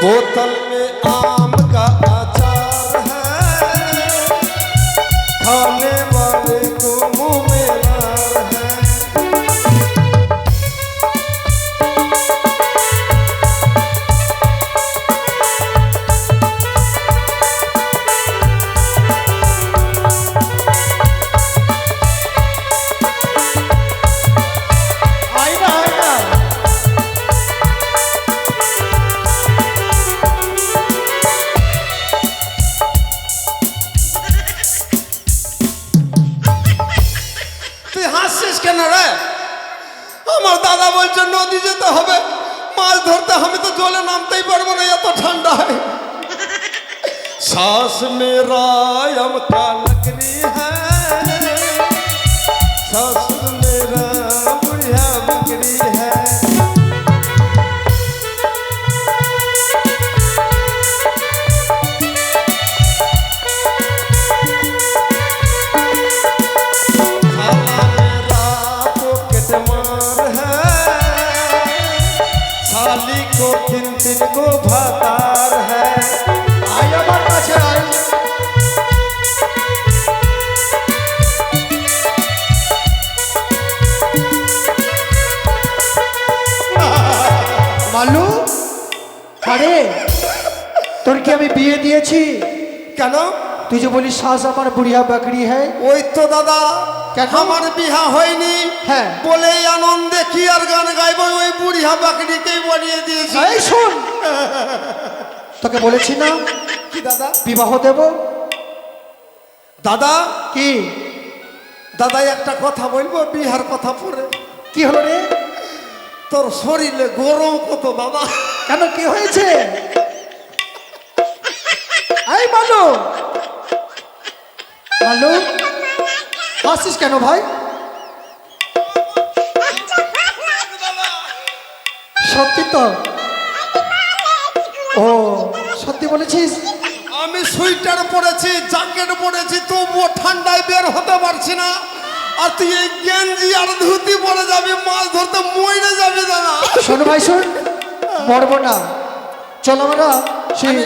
बोतल में आम का अचार है। खाने দিচ্ছে না রে? আমার দাদা বলছে নদী যেতে হবে মাছ ধরতে আমি তো জলে নামতেই পারব না এত ঠান্ডায় শ্বাস মেরা মালু আরে তোর কি আমি বিয়ে দিয়েছি? কেন? তুই যে বলিস শ্বাস আমার বুড়িয়া বাকরি হ্যাঁ। ওই তো দাদা? আমার বিহা হয়নি। হ্যাঁ। বলে আনন্দে কি আর বুড়িয়া বাকরিকেই বানিয়ে দিয়েছি। এই শোন। তোকে বলেছি না কি দাদা? বিবাহ দেব? দাদা? কি? দাদা একটা কথা বলব বিহার কথা পরে। কি হলো রে? তোর শরীরে গরম কত বাবা? কেন কি হয়েছে? এই মালু মালু হাসিস কেন ভাই? সত্যি তো? ও সত্যি বলেছিস? আমি সুইটার পরেছি জ্যাকেট পরেছি তবুও ঠান্ডায় বের হতে পারছি না। আর তুই এই গেঞ্জি আর ধুতি পরে যাবি মাছ ধরতে মরে যাবি দাদা শোন ভাই শোন মরবো না। চল আমরা সেই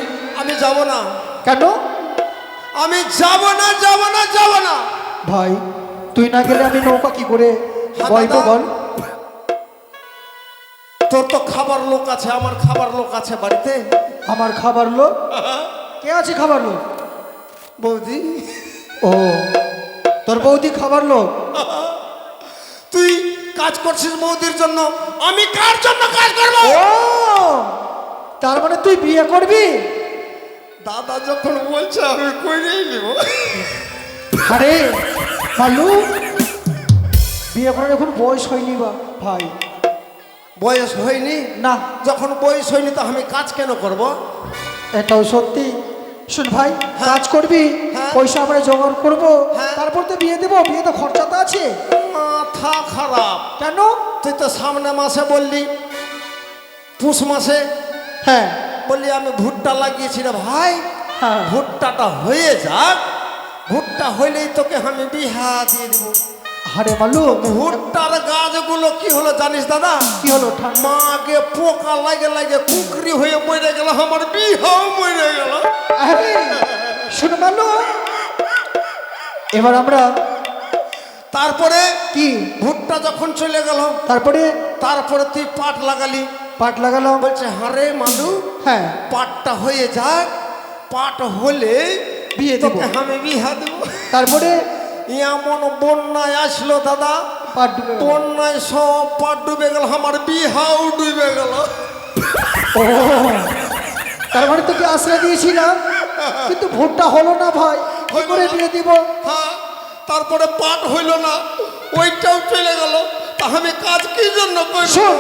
আমি যাব না। কেন? আমি যাব না যাব না যাব না। ভাই তুই না গেলে আমি নৌকা কি করে? হ্যাঁ, বইব বল। তোর তো খাবার লোক আছে আমার খাবার লোক আছে বাড়িতে। আমার খাবার লোক? কে আছে খাবার লোক? বৌদি। ও তোর বৌদি খাবার লোক? তুই কাজ করছিস বৌদির জন্য আমি কার জন্য কাজ করব? ও তার মানে তুই বিয়ে করবি? দাদা যখন বলছে আমি কইরেই নিব। আরে মালু বিয়ে করার এখন বয়স হয়নি বা ভাই। বয়স হয়নি? না। যখন বয়স হয়নি তো আমি কাজ কেন করব? এটাও সত্যি। শুন ভাই কাজ করবি হ্যাঁ। পয়সা আমরা জোগাড় করব হ্যাঁ। তারপর তো বিয়ে দেবো বিয়ে তো খরচা তো আছে। মাথা খারাপ। কেন? তুই তো সামনে মাসে বললি পুষ মাসে। হ্যাঁ। বললি আমি ভুট্টা লাগিয়েছি রে ভাই। হ্যাঁ। ভুট্টাটা হয়ে যাক। ভুট্টা হইলেই তোকে আমি বিহা দিয়ে দিব। আরে মালু ভুট্টার গাছগুলো কি হলো জানিস দাদা? কি হলো মাকে পোকা লাগে লাগে কুকরি হয়ে মরে গেল আমার বিহাও মরে গেল। আরে শুন মালু এবার আমরা তারপরে কি? ভুট্টা যখন চলে গেল তারপরে? তারপরে তুই পাট লাগালি। পাট লাগালাম। বলছে হারে মালু হ্যাঁ। পাটটা হয়ে যাক। পাট হলে বিয়ে তোকে আমি বিহা দেব। তারপরে? এমন বন্যায় আসলো দাদা। বন্যায় সব পাট ডুবে গেল আমার বিহাও ডুবে গেল। তার মানে তোকে আশ্রয় দিয়েছিলাম কিন্তু ভোটটা হলো না ভাই কি করে। বিয়ে দিব? হ্যাঁ তারপরে পাট হইল না ওইটাও চলে গেল। তা আমি কাজ কি জন্য শোন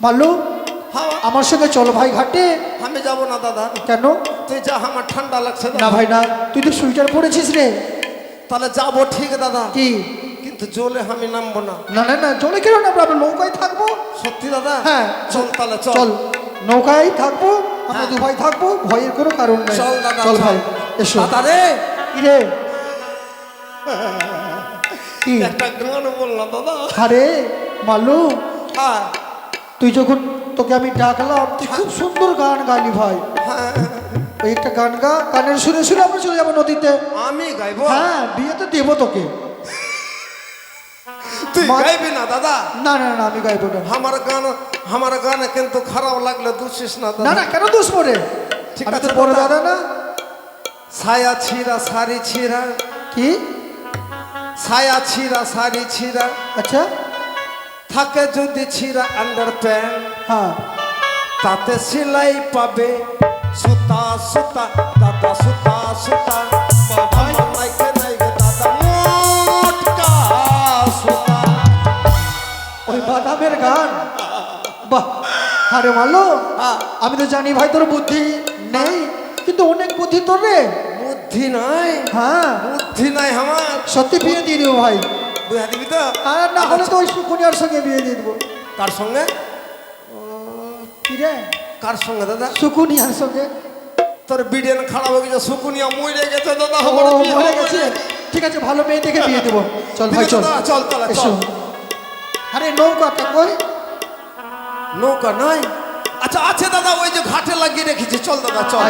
মাল্লু হ্যাঁ। আমার সঙ্গে চলো ভাই ঘাটে। আমি যাব না দাদা। কেন? তুই যা আমার ঠান্ডা লাগছে। না ভাই না তুই তো সুইটার পরেছিস রে। তাহলে যাব ঠিক দাদা। কি? কিন্তু জলে আমি নামবো না। না না না জলে কেন না আমরা নৌকায় থাকব। সত্যি দাদা? হ্যাঁ। চল তাহলে চল। নৌকায় থাকব আমরা হ্যাঁ। দু ভাই থাকব ভয়ের কোনো কারণ নেই। চল দাদা চল ভাই এসো। দাদা রে! কি রে কি? একটা গান বললাম দাদা। আরে মাল্লু হ্যাঁ। তুই যখন তোকে আমি ডাকলাম তুই খুব সুন্দর গান গাইলি ভাই। হ্যাঁ। ওই একটা গান গা গানের শুনে শুনে আমরা চলে যাব নদীতে। আমি গাইবো? হ্যাঁ বিয়ে তো দেবো তোকে। তুই গাইবি না দাদা? না না না আমি গাইবো না। আমার গান আমার গানে কিন্তু খারাপ লাগলে দুষিস না না না কেন দোষ পড়ে? ঠিক আছে বড় দাদা। দাদা না। ছায়া ছিঁড়া শাড়ি ছিঁড়া। কি? ছায়া ছিঁড়া শাড়ি ছিঁড়া। আচ্ছা। থাকে যদি ছিঁড়া আন্ডার প্যান্ট হ্যাঁ। তাতে সেলাই পাবে সুতা সুতা দাদা সুতা সুতা। বাবা নাইকে নাইকে দাদা মোটকা সুতা। ওই বাদামের গান। বাহ আরে মালো হ্যাঁ। আমি তো জানি ভাই তোর বুদ্ধি নেই কিন্তু অনেক বুদ্ধি তোর রে। বুদ্ধি নাই? হ্যাঁ। বুদ্ধি নাই আমার। সত্যি বিয়ে দিয়ে দেবো ভাই। বুঝা দিবি তো? আর না হলে তো ওই সুকুনিয়ার সঙ্গে বিয়ে দিয়ে দেবো। কার সঙ্গে? কি রে? কার সঙ্গে দাদা? সুকুনিয়ার সঙ্গে। তোর বিডিয়ান খারাপ হয়ে গেছে শুকুনিয়া মরে গেছে দাদা আমার বিয়ে হয়ে গেছে। ঠিক আছে ভালো মেয়ে দেখে বিয়ে দেবো। চল ভাই চল। চল তাহলে, চল। আরে নৌকাটা কই? নৌকা নাই আচ্ছা আছে দাদা ওই যে ঘাটে লাগিয়ে রেখেছি। চল দাদা চল।